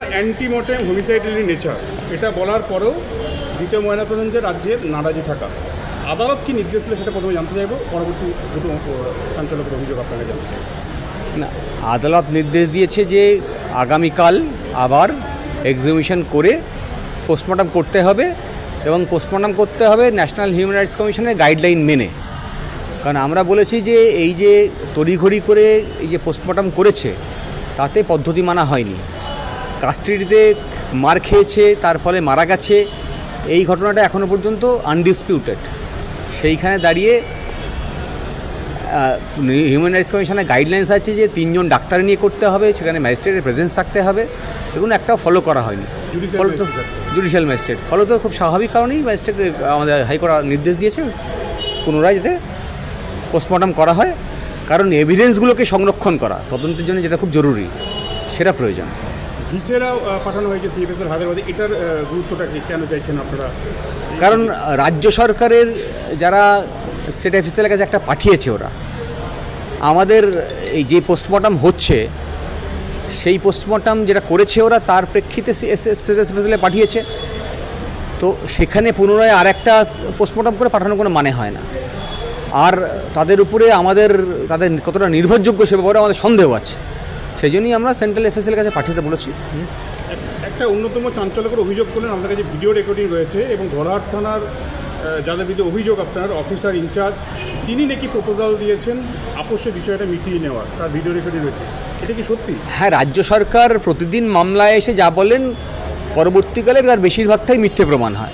অ্যান্টিমোটেম হোমিসাইডারি nature এটা বলার পরেও দ্বিতীয় ময়নাতদন্তের রাজ্যের নারাজি থাকা। আদালত কি নির্দেশ দিলে সেটা প্রথমে জানতে চাইব? পরবর্তী দুটো চাঞ্চল্যকর অভিযোগ আপনাকে জানতে চাইব। না, আদালত নির্দেশ দিয়েছে যে আগামীকাল আবার এক্সিবিশন করে পোস্টমর্টম করতে হবে এবং পোস্টমর্টম করতে হবে ন্যাশনাল হিউম্যান রাইটস কমিশনের গাইডলাইন মেনে। কারণ আমরা বলেছি যে এই যে তড়িঘড়ি করে এই যে পোস্টমর্টম করেছে, তাতে পদ্ধতি মানা হয়নি। কাস্টডিতে মার খেয়েছে তার ফলে মারা গেছে। এই ঘটনাটা এখনও পর্যন্ত আনডিসপিউটেড সেইখানে দাঁড়িয়ে হিউম্যান রাইটস কমিশনের গাইডলাইন্স আছে যে তিনজন ডাক্তার নিয়ে করতে হবে সেখানে ম্যাজিস্ট্রেটের প্রেজেন্স থাকতে হবে। এগুলো একটাও ফলো করা হয়নি। ফলত। জুডিশিয়াল ম্যাজিস্ট্রেট ফলত খুব স্বাভাবিক কারণেই ম্যাজিস্ট্রেট আমাদের হাইকোর্ট নির্দেশ দিয়েছে পুনরায় যাতে পোস্টমর্টম করা হয়। কারণ এভিডেন্সগুলোকে সংরক্ষণ করা তদন্তের জন্য যেটা খুব জরুরি সেটা প্রয়োজন। ভিসেরাও আহ, পাঠানো হয়েছে সিএফএসের হায়দ্রাবাদে এটার গুরুত্বটা কি? কেন চাইছেন আপনারা? কারণ রাজ্য সরকারের যারা স্টেট অফিসের কাছে একটা পাঠিয়েছে ওরা আমাদের এই যে পোস্টমর্টম হচ্ছে সেই পোস্টমর্টম যেটা করেছে ওরা তার প্রেক্ষিতে স্টেট অফিসে পাঠিয়েছে। তো সেখানে পুনরায় আর একটা পোস্টমর্টম করে পাঠানোর কোনো মানে হয় না। আর তাদের উপরে আমাদের তাদের কতটা নির্ভরযোগ্য সে ব্যাপারে আমাদের সন্দেহ আছে। সেই জন্যই আমরা সেন্ট্রাল এফএসের কাছে পাঠাতে বলেছি। এক- একটা অন্যতম চাঞ্চল্যকর অভিযোগ করলেন আপনার কাছে ভিডিও রেকর্ডিং রয়েছে এবং ঘোড়াহাট থানার যাদের বিরুদ্ধে অভিযোগ আপনার অফিসার ইনচার্জ তিনি নাকি প্রপোজাল দিয়েছেন আপোষের বিষয়টা মিটিয়ে নেওয়ার তার ভিডিও রেকর্ডিং রয়েছে। এটা কি সত্যি? হ্যাঁ রাজ্য সরকার প্রতিদিন মামলায় এসে যা বলেন পরবর্তীকালে তার বেশিরভাগটাই মিথ্যে প্রমাণ হয়।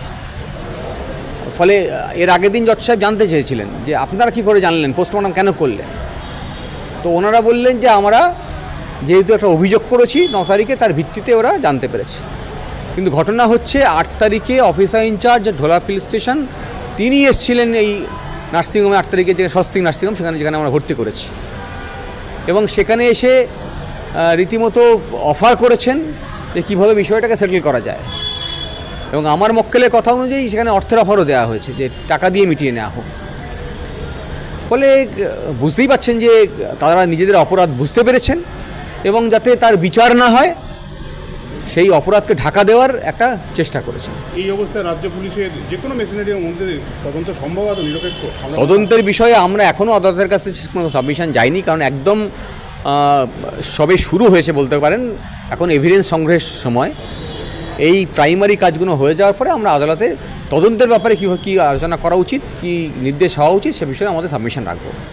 ফলে এর আগের দিন জজ সাহেব জানতে চেয়েছিলেন যে আপনারা কি করে জানলেন পোস্টমর্টম কেন করলেন? তো ওনারা বললেন যে আমরা যেহেতু একটা অভিযোগ করেছি, ন তারিখে তার ভিত্তিতে ওরা জানতে পেরেছে। কিন্তু ঘটনা হচ্ছে, আট তারিখে অফিসার ইনচার্জ ঢোলাপিল স্টেশন, তিনি এসেছিলেন এই নার্সিংহোমে, আট তারিখে যে স্বস্তিক নার্সিংহোম, সেখানে যেখানে আমরা ভর্তি করেছি। এবং সেখানে এসে রীতিমতো অফার করেছেন যে কীভাবে বিষয়টাকে সেটেল করা যায়। এবং আমার মক্কেলের কথা অনুযায়ী সেখানে অর্থের অফারও দেওয়া হয়েছে যে টাকা দিয়ে মিটিয়ে নেওয়া হোক। ফলে বুঝতেই পাচ্ছেন যে তারা নিজেদের অপরাধ বুঝতে পেরেছেন। এবং যাতে তার বিচার না হয় সেই অপরাধকে ঢাকা দেওয়ার একটা চেষ্টা করেছেন এই অবস্থায় রাজ্য পুলিশের যে কোনো মেশিনারির মধ্যে তদন্ত সম্ভব আর নিরপেক্ষ? তদন্তের বিষয়ে আমরা এখনও আদালতের কাছে কোনো সাবমিশন যাইনি কারণ একদম সবে শুরু হয়েছে বলতে পারেন। এখন এভিডেন্স সংগ্রহের সময়। এই প্রাইমারি কাজগুলো হয়ে যাওয়ার পরে আমরা আদালতে তদন্তের ব্যাপারে কী কী আলোচনা করা উচিত কী নির্দেশ হওয়া উচিত সে বিষয়ে আমাদের সাবমিশন রাখব।